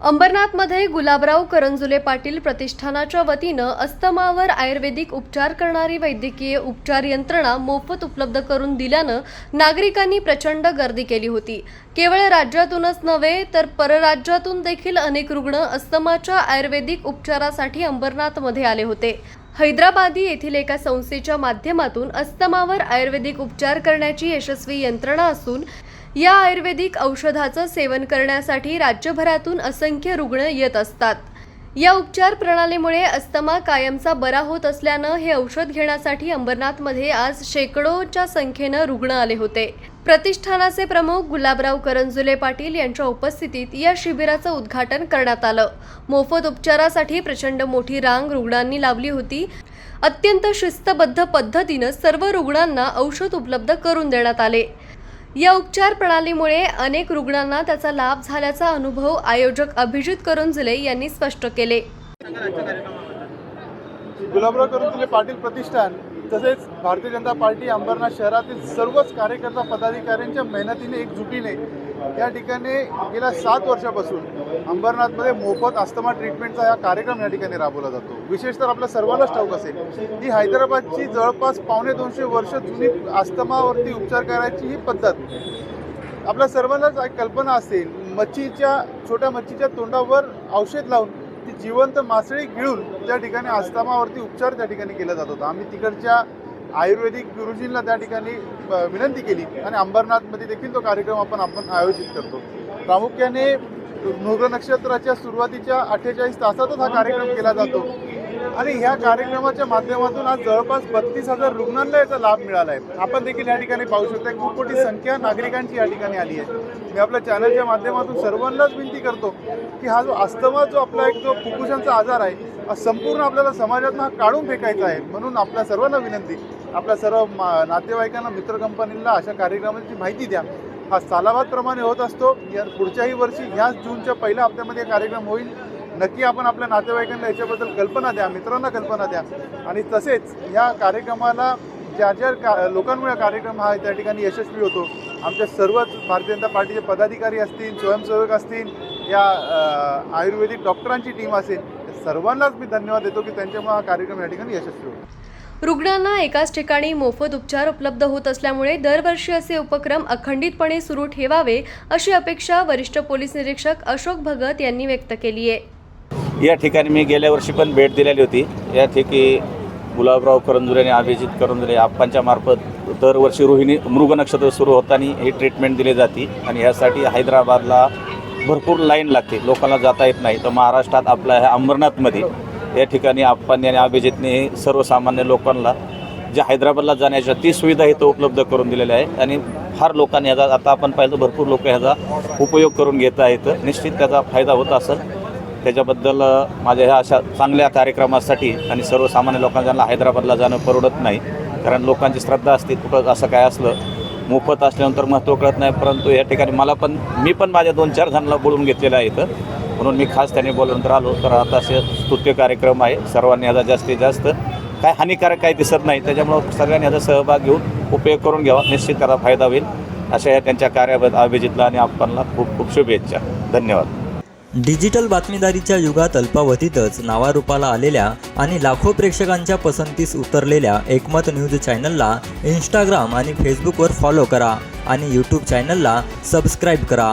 अंबरनाथमध्ये गुलाबराव करंजुले पाटील प्रतिष्ठानाच्या वतीनं अस्तमावर आयुर्वेदिक उपचार करणारी वैद्यकीय उपचार यंत्रणा मोफत उपलब्ध करून दिल्यानं नागरिकांनी प्रचंड गर्दी केली होती. केवळ राज्यातूनच नव्हे तर परराज्यातून देखील अनेक रुग्ण अस्तमाच्या आयुर्वेदिक उपचारासाठी अंबरनाथमध्ये आले होते. हैदराबादी येथील एका संस्थेच्या माध्यमातून अस्तमावर आयुर्वेदिक उपचार करण्याची यशस्वी यंत्रणा असून या आयुर्वेदिक औषधाचं सेवन करण्यासाठी राज्यभरातून असंख्य रुग्ण येत असतात. या उपचार प्रणालीमुळे अस्तमा कायमचा बरा होत असल्यानं हे औषध घेण्यासाठी अंबरनाथमध्ये आज शेकडोच्या संख्येनं रुग्ण आले होते. प्रतिष्ठानाचे प्रमुख गुलाबराव करंजुले पाटील यांच्या उपस्थितीत या शिबिराचं उद्घाटन करण्यात आलं. मोफत उपचारासाठी प्रचंड मोठी रांग रुग्णांनी लावली होती. अत्यंत शिस्तबद्ध पद्धतीनं सर्व रुग्णांना औषध उपलब्ध करून देण्यात आले. या उपचार प्रणालीमुळे अनेक रुग्णांना त्याचा लाभ झाल्याचा अनुभव आयोजक अभिजित करंजुले यांनी स्पष्ट केले. गुलाबराव करुंजले पाटील प्रतिष्ठान तसेच भारतीय जनता पार्टी अंबरनाथ शहरातील सर्वच कार्यकर्ता पदाधिकाऱ्यांच्या मेहनतीने एकजुटीने या ठिकाणी गेल्या सात वर्षापासून अंबरनाथमध्ये मोफत अस्थमा ट्रीटमेंटचा हा कार्यक्रम या ठिकाणी राबवला जातो. विशेषतः आपल्या सर्वांनाच ठाऊक असेल ही हैदराबादची जवळपास पावणे दोनशे वर्ष जुनी अस्थमावरती उपचार करायची ही पद्धत. आपल्या सर्वांनाच एक कल्पना असेल मच्छीच्या छोट्या मच्छीच्या तोंडावर औषध लावून ती जिवंत मासळी गिळून त्या ठिकाणी अस्थमावरती उपचार त्या ठिकाणी केला जात होता. आम्ही तिकडच्या आयुर्वेदिक गुरुजींना त्या ठिकाणी विनंती केली. आणि अंबरनाथमध्ये देखील तो कार्यक्रम आपण आपण आयोजित करतो. प्रामुख्याने मृग नक्षत्राच्या सुरुवातीच्या अठ्ठेचाळीस तासातच हा कार्यक्रम केला जातो. आणि ह्या कार्यक्रमाच्या माध्यमातून आज जवळपास बत्तीस हजार रुग्णांना याचा लाभ मिळाला आहे. आपण देखील या ठिकाणी पाहू शकता खूप मोठी संख्या नागरिकांची या ठिकाणी आली आहे. मी आपल्या चॅनलच्या माध्यमातून सर्वांनाच विनंती करतो की हा जो अस्तमा जो आपला एक जो फुफ्फुसांचा आजार आहे हा संपूर्ण आपल्याला समाजातून हा काढून फेकायचा आहे. म्हणून आपल्या सर्वांना विनंती आपल्या सर्व मा- नातेवाईकांना मित्र कंपनीला अशा कार्यक्रमाची माहिती द्या. हा सालाबादप्रमाणे होत असतो. या पुढच्याही वर्षी ह्याच जूनच्या पहिल्या हप्त्यामध्ये कार्यक्रम होईल. नक्की आपण आपल्या नातेवाईकांना याच्याबद्दल कल्पना द्या मित्रांना कल्पना द्या. आणि तसेच ह्या कार्यक्रमाला ज्या ज्या का लोकांमुळे हा कार्यक्रम हा त्या ठिकाणी यशस्वी होतो. आमच्या सर्वच भारतीय जनता पार्टीचे पदाधिकारी असतील स्वयंसेवक असतील या आयुर्वेदिक डॉक्टरांची टीम असेल सर्वांनाच मी धन्यवाद देतो की त्यांच्यामुळे हा कार्यक्रम या ठिकाणी यशस्वी होतो. रुग्णांना एकाच ठिकाणी मोफत उपचार उपलब्ध होत असल्यामुळे दरवर्षी असे उपक्रम अखंडितपणे सुरू ठेवावे अशी अपेक्षा वरिष्ठ पोलीस निरीक्षक अशोक भगत यांनी व्यक्त केली आहे. या ठिकाणी मी गेल्या वर्षी पण भेट दिलेली होती. या ठिकाणी गुलाबराव करंजुरे आणि अभिजित करंजुरे आप्पांच्या मार्फत दरवर्षी रोहिणी मृग नक्षत्र सुरू होताना ही ट्रीटमेंट दिली जाते आणि ह्यासाठी हैदराबादला भरपूर लाईन लागते. लोकांना जाता येत नाही. तर महाराष्ट्रात आपल्या ह्या अंबरनाथमध्ये या ठिकाणी आप्पांनी आणि अभिजितने सर्वसामान्य लोकांना ज्या हैदराबादला जाण्याच्या ती सुविधा इथं उपलब्ध करून दिलेल्या आहे आणि फार लोकांनी ह्याचा आता आपण पाहिलं भरपूर लोक ह्याचा उपयोग करून घेत आहेत. निश्चित त्याचा फायदा होत असेल. त्याच्याबद्दल माझ्या ह्या अशा चांगल्या कार्यक्रमासाठी आणि सर्वसामान्य लोकांना हैदराबादला जाणं परवडत नाही कारण लोकांची श्रद्धा असते कुठं असं काय असलं मोफत असल्यानंतर महत्त्व कळत नाही परंतु या ठिकाणी मला पण मी पण माझ्या दोन चार जणांना बोलून घेतलेलं आहे इथं. म्हणून मी खास त्यांनी बोलवून आलो. तर आता असे स्तुत्य कार्यक्रम आहे. सर्वांनी याचा जास्तीत जास्त काय हानिकारक काही दिसत नाही. त्याच्यामुळं सगळ्यांनी याचा सहभाग घेऊन उपयोग करून घ्यावा. निश्चित त्याला फायदा होईल. अशा या त्यांच्या कार्याबद्दल अभिजितला आणि आपणला खूप खूप शुभेच्छा. धन्यवाद. डिजिटल बातमीदारीच्या युगात अल्पावधीतच नावारूपाला आलेल्या आणि लाखो प्रेक्षकांच्या पसंतीस उतरलेल्या एकमत न्यूज चॅनलला इंस्टाग्राम आणि फेसबुकवर फॉलो करा आणि यूट्यूब चॅनलला सबस्क्राईब करा.